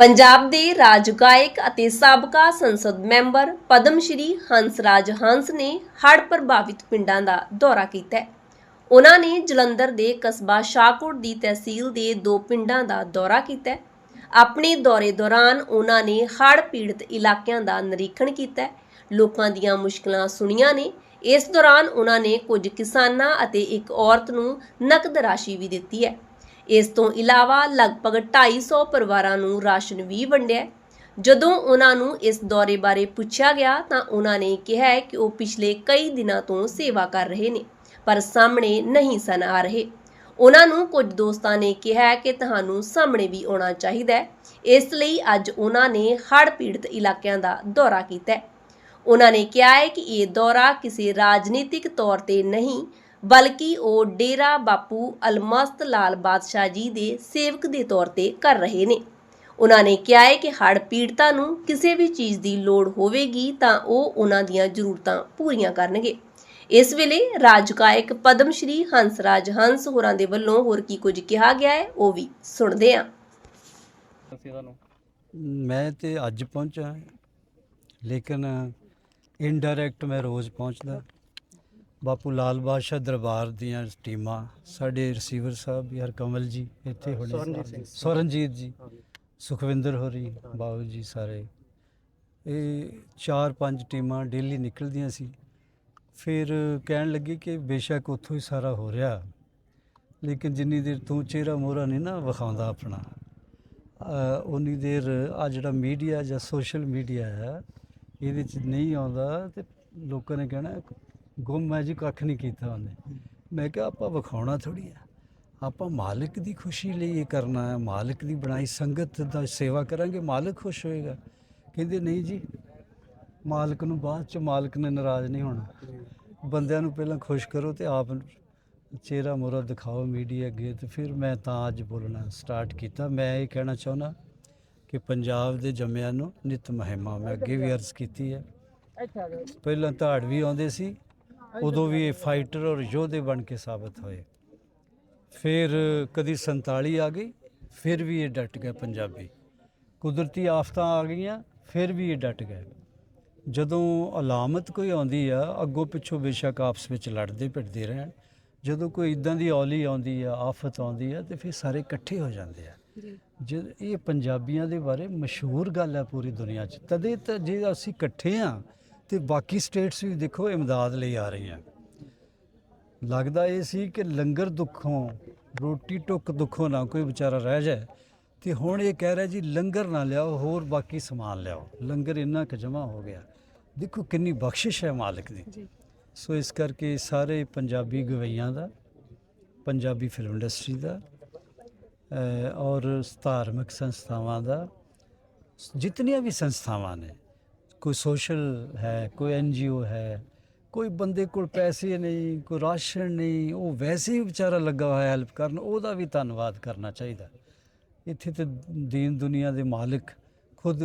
ਪੰਜਾਬ ਦੇ ਰਾਜ ਗਾਇਕ ਅਤੇ ਸਾਬਕਾ ਸੰਸਦ ਮੈਂਬਰ ਪਦਮ ਸ਼੍ਰੀ ਹੰਸਰਾਜ ਹੰਸ ਨੇ ਹੜ੍ਹ ਪ੍ਰਭਾਵਿਤ ਪਿੰਡਾਂ ਦਾ ਦੌਰਾ ਕੀਤਾ ਹੈ। ਉਹਨਾਂ ਨੇ ਜਲੰਧਰ ਦੇ ਕਸਬਾ ਸ਼ਾਹਕੋਟ ਦੀ ਤਹਿਸੀਲ ਦੇ ਦੋ ਪਿੰਡਾਂ ਦਾ ਦੌਰਾ ਕੀਤਾ ਹੈ। ਆਪਣੇ ਦੌਰੇ ਦੌਰਾਨ ਉਹਨਾਂ ਨੇ ਹੜ੍ਹ ਪੀੜਤ ਇਲਾਕਿਆਂ ਦਾ ਨਿਰੀਖਣ ਕੀਤਾ ਹੈ। ਲੋਕਾਂ ਦੀਆਂ ਮੁਸ਼ਕਲਾਂ ਸੁਣੀਆਂ ਨੇ। ਇਸ ਦੌਰਾਨ ਉਹਨਾਂ ਨੇ ਕੁਝ ਕਿਸਾਨਾਂ ਅਤੇ ਇੱਕ ਔਰਤ ਨੂੰ ਨਕਦ ਰਾਸ਼ੀ ਵੀ ਦਿੱਤੀ ਹੈ। ਇਸ ਤੋਂ ਇਲਾਵਾ ਲਗਭਗ 250 ਪਰਿਵਾਰਾਂ ਨੂੰ ਰਾਸ਼ਨ ਵੀ ਵੰਡਿਆ ਜਦੋਂ ਉਹਨਾਂ ਨੂੰ ਇਸ ਦੌਰੇ ਬਾਰੇ ਪੁੱਛਿਆ ਗਿਆ ਤਾਂ ਉਹਨਾਂ ਨੇ ਕਿਹਾ ਕਿ ਉਹ ਪਿਛਲੇ ਕਈ ਦਿਨਾਂ ਤੋਂ ਸੇਵਾ ਕਰ ਰਹੇ ਨੇ, ਪਰ ਸਾਹਮਣੇ ਨਹੀਂ ਸਨ ਆ ਰਹੇ। ਉਹਨਾਂ ਨੂੰ ਕੁਝ ਦੋਸਤਾਂ ਨੇ ਕਿਹਾ ਕਿ ਤੁਹਾਨੂੰ ਸਾਹਮਣੇ ਵੀ ਆਉਣਾ ਚਾਹੀਦਾ ਹੈ। ਇਸ ਲਈ ਅੱਜ ਉਹਨਾਂ ਨੇ ਹੜ੍ਹ ਪੀੜਤ ਇਲਾਕਿਆਂ ਦਾ ਦੌਰਾ ਕੀਤਾ ਹੈ। ਉਹਨਾਂ ਨੇ ਕਿਹਾ ਹੈ ਕਿ ਇਹ ਦੌਰਾ ਕਿਸੇ ਰਾਜਨੀਤਿਕ ਤੌਰ ਤੇ ਨਹੀਂ ਬਲਕਿ ਉਹ ਡੇਰਾ ਬਾਪੂ ਅਲਮਸਤ ਲਾਲ ਬਾਦਸ਼ਾਹ ਜੀ ਦੇ ਸੇਵਕ ਦੇ ਤੌਰ ਤੇ ਕਰ ਰਹੇ ਨੇ। ਉਹਨਾਂ ਨੇ ਕਿਹਾ ਹੈ ਕਿ ਹੜ੍ਹ ਪੀੜਤਾਂ ਨੂੰ ਕਿਸੇ ਵੀ ਚੀਜ਼ ਦੀ ਲੋੜ ਹੋਵੇਗੀ ਤਾਂ ਉਹ ਉਹਨਾਂ ਦੀਆਂ ਜ਼ਰੂਰਤਾਂ ਪੂਰੀਆਂ ਕਰਨਗੇ। ਇਸ ਵੇਲੇ ਰਾਜਗਾਇਕ ਪਦਮ ਸ਼੍ਰੀ ਹੰਸਰਾਜ ਹੰਸ ਹੋਰਾਂ ਦੇ ਵੱਲੋਂ ਹੋਰ ਕੀ ਕੁਝ ਕਿਹਾ ਗਿਆ ਹੈ ਉਹ ਵੀ ਸੁਣਦੇ ਹਾਂ। ਅਸੀਂ ਤੁਹਾਨੂੰ ਮੈਂ ਤੇ ਅੱਜ ਪਹੁੰਚਾ ਲੇਕਿਨ ਇਨਡਾਇਰੈਕਟ ਮੈਂ ਰੋਜ਼ ਪਹੁੰਚਦਾ। ਬਾਪੂ ਲਾਲ ਬਾਦਸ਼ਾਹ ਦਰਬਾਰ ਦੀਆਂ ਟੀਮਾਂ ਸਾਡੇ ਰਿਸੀਵਰ ਸਾਹਿਬ ਯਾਰ ਕਮਲ ਜੀ ਇੱਥੇ ਹੋਣੇ ਸਵਰਨਜੀਤ ਜੀ। ਸੁਖਵਿੰਦਰ ਹੋਰੀ ਬਾਬੂ ਜੀ ਸਾਰੇ। ਇਹ ਚਾਰ ਪੰਜ ਟੀਮਾਂ ਡੇਲੀ ਨਿਕਲਦੀਆਂ ਸੀ। ਫਿਰ ਕਹਿਣ ਲੱਗੇ ਕਿ ਬੇਸ਼ੱਕ ਉੱਥੋਂ ਹੀ ਸਾਰਾ ਹੋ ਰਿਹਾ। ਲੇਕਿਨ ਜਿੰਨੀ ਦੇਰ ਤੂੰ ਚਿਹਰਾ ਮੋਹਰਾ ਨਹੀਂ ਨਾ ਵਿਖਾਉਂਦਾ ਆਪਣਾ ਉਨੀ ਦੇਰ ਆ ਜਿਹੜਾ ਮੀਡੀਆ ਜਾਂ ਸੋਸ਼ਲ ਮੀਡੀਆ ਹੈ ਇਹਦੇ ਚ ਨਹੀਂ ਆਉਂਦਾ ਤੇ ਲੋਕਾਂ ਨੇ ਕਹਿਣਾ ਗੁੰਮ ਹੈ ਜੀ ਕੱਖ ਨਹੀਂ ਕੀਤਾ ਉਹਨੇ। ਮੈਂ ਕਿਹਾ ਆਪਾਂ ਵਿਖਾਉਣਾ ਥੋੜੀ ਆ। ਆਪਾਂ ਮਾਲਕ ਦੀ ਖੁਸ਼ੀ ਲਈ ਇਹ ਕਰਨਾ ਹੈ। ਮਾਲਕ ਦੀ ਬਣਾਈ ਸੰਗਤ ਦਾ ਸੇਵਾ ਕਰਾਂਗੇ ਮਾਲਕ ਖੁਸ਼ ਹੋਏਗਾ। ਕਹਿੰਦੇ ਨਹੀਂ ਜੀ ਮਾਲਕ ਨੂੰ ਬਾਅਦ ਚ ਮਾਲਕ ਨੇ ਨਾਰਾਜ਼ ਨਹੀਂ ਹੋਣਾ। ਬੰਦਿਆਂ ਨੂੰ ਪਹਿਲਾਂ ਖੁਸ਼ ਕਰੋ ਤੇ ਆਪ ਚਿਹਰਾ ਮੋਰਾ ਦਿਖਾਓ ਮੀਡੀਆ ਅੱਗੇ ਤੇ ਫਿਰ ਮੈਂ ਤਾਂ ਅੱਜ ਬੋਲਣਾ ਸਟਾਰਟ ਕੀਤਾ। ਮੈਂ ਇਹ ਕਹਿਣਾ ਚਾਹੁੰਦਾ ਕਿ ਪੰਜਾਬ ਦੇ ਜੰਮਿਆਂ ਨੂੰ ਨਿਤ ਮਹਿਮਾ ਮੈਂ ਅੱਗੇ ਵੀ ਅਰਜ਼ ਕੀਤੀ ਹੈ। ਪਹਿਲਾਂ ਧਾੜ ਵੀ ਆਉਂਦੇ ਸੀ ਉਦੋਂ ਵੀ ਇਹ ਫਾਈਟਰ ਔਰ ਯੋਧੇ ਬਣ ਕੇ ਸਾਬਤ ਹੋਏ। ਫਿਰ ਕਦੀ 47 ਆ ਗਈ ਫਿਰ ਵੀ ਇਹ ਡਟ ਗਏ ਪੰਜਾਬੀ। ਕੁਦਰਤੀ ਆਫਤਾਂ ਆ ਗਈਆਂ ਫਿਰ ਵੀ ਇਹ ਡਟ ਗਏ। ਜਦੋਂ ਅਲਾਮਤ ਕੋਈ ਆਉਂਦੀ ਆ ਅੱਗੋਂ ਪਿੱਛੋਂ ਬੇਸ਼ੱਕ ਆਪਸ ਵਿੱਚ ਲੜਦੇ ਭਿੜਦੇ ਰਹਿਣ। ਜਦੋਂ ਕੋਈ ਇਦਾਂ ਦੀ ਔਲੀ ਆਉਂਦੀ ਆ ਆਫਤ ਆਉਂਦੀ ਆ ਤੇ ਫਿਰ ਸਾਰੇ ਇਕੱਠੇ ਹੋ ਜਾਂਦੇ ਆ। ਜੇ। ਇਹ ਪੰਜਾਬੀਆਂ ਦੇ ਬਾਰੇ ਮਸ਼ਹੂਰ ਗੱਲ ਹੈ ਪੂਰੀ ਦੁਨੀਆ 'ਚ ਤਦੇ ਤਾਂ ਜੇ ਅਸੀਂ ਇਕੱਠੇ ਆ ਤੇ ਬਾਕੀ ਸਟੇਟਸ ਵੀ ਦੇਖੋ ਇਮਦਾਦ ਲਈ ਆ ਰਹੀਆਂ। ਲੱਗਦਾ ਇਹ ਸੀ ਕਿ ਲੰਗਰ ਦੁੱਖੋਂ ਰੋਟੀ ਟੁੱਕ ਦੁੱਖੋਂ ਨਾ ਕੋਈ ਵਿਚਾਰਾ ਰਹਿ ਜਾਏ। ਤੇ ਹੁਣ ਇਹ ਕਹਿ ਰਿਹਾ ਜੀ ਲੰਗਰ ਨਾ ਲਿਆਓ ਹੋਰ ਬਾਕੀ ਸਮਾਨ ਲਿਆਓ। ਲੰਗਰ ਇੰਨਾ ਕੁ ਜਮਾ ਹੋ ਗਿਆ। ਦੇਖੋ ਕਿੰਨੀ ਬਖਸ਼ਿਸ਼ ਹੈ ਮਾਲਕ ਦੀ। ਸੋ ਇਸ ਕਰਕੇ ਸਾਰੇ ਪੰਜਾਬੀ ਗਵਈਆਂ ਦਾ ਪੰਜਾਬੀ ਫਿਲਮ ਇੰਡਸਟਰੀ ਦਾ ਔਰ ਧਾਰਮਿਕ ਸੰਸਥਾਵਾਂ ਦਾ ਜਿਤਨੀਆਂ ਵੀ ਸੰਸਥਾਵਾਂ ਨੇ ਕੋਈ ਸੋਸ਼ਲ ਹੈ, ਕੋਈ ਐਨਜੀਓ ਹੈ, ਕੋਈ ਬੰਦੇ ਕੋਲ ਪੈਸੇ ਨਹੀਂ, ਕੋਈ ਰਾਸ਼ਨ ਨਹੀਂ, ਉਹ ਵੈਸੇ ਹੀ ਵਿਚਾਰਾ ਲੱਗਾ ਹੋਇਆ ਹੈਲਪ ਕਰਨ, ਉਹਦਾ ਵੀ ਧੰਨਵਾਦ ਕਰਨਾ ਚਾਹੀਦਾ। ਇੱਥੇ ਤੇ ਦੀਨ ਦੁਨੀਆ ਦੇ ਮਾਲਕ ਖੁਦ